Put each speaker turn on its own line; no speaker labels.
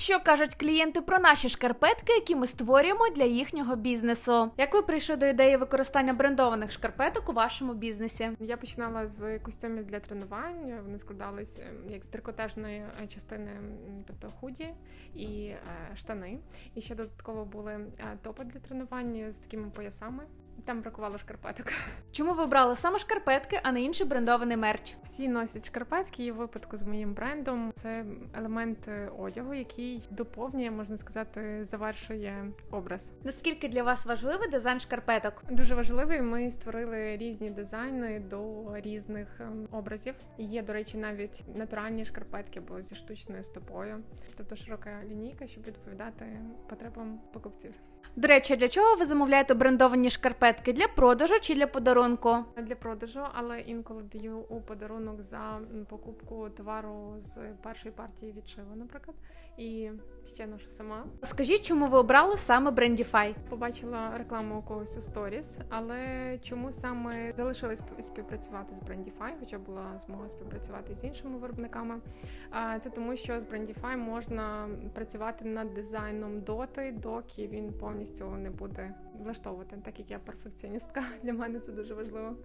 Що кажуть клієнти про наші шкарпетки, які ми створюємо для їхнього бізнесу? Як ви прийшли до ідеї використання брендованих шкарпеток у вашому бізнесі?
Я починала з костюмів для тренувань. Вони складались е, як з трикотажної е, частини, тобто худі і е, штани. І ще додатково були е, топи для тренувань з такими поясами. Там бракувало шкарпеток.
Чому ви обрали саме шкарпетки, а не інший брендований мерч?
Всі носять шкарпетки, і в випадку з моїм брендом це елемент е, одягу, який доповнює, можна сказати, завершує образ.
Наскільки для вас важливий дизайн шкарпеток?
Дуже важливий. Ми створили різні дизайни до різних ем, образів. Є, до речі, навіть натуральні шкарпетки, або зі штучною стопою, тобто широка лінійка, щоб відповідати потребам покупців.
До речі, для чого ви замовляєте брендовані шкарпетки? Для продажу чи для подарунку?
Для продажу, але інколи даю у подарунок за покупку товару з першої партії відшиву, наприклад, і ще ношу сама.
Скажіть, чому ви обрали саме Brandify?
Побачила рекламу у когось у сторіс, але чому саме залишилась спів- співпрацювати з Brandify, хоча була змога співпрацювати з іншими виробниками. Це тому, що з Brandify можна працювати над дизайном доти, доки він повністю не буде влаштовувати, так як я перфекціоністка. Для мене це дуже важливо.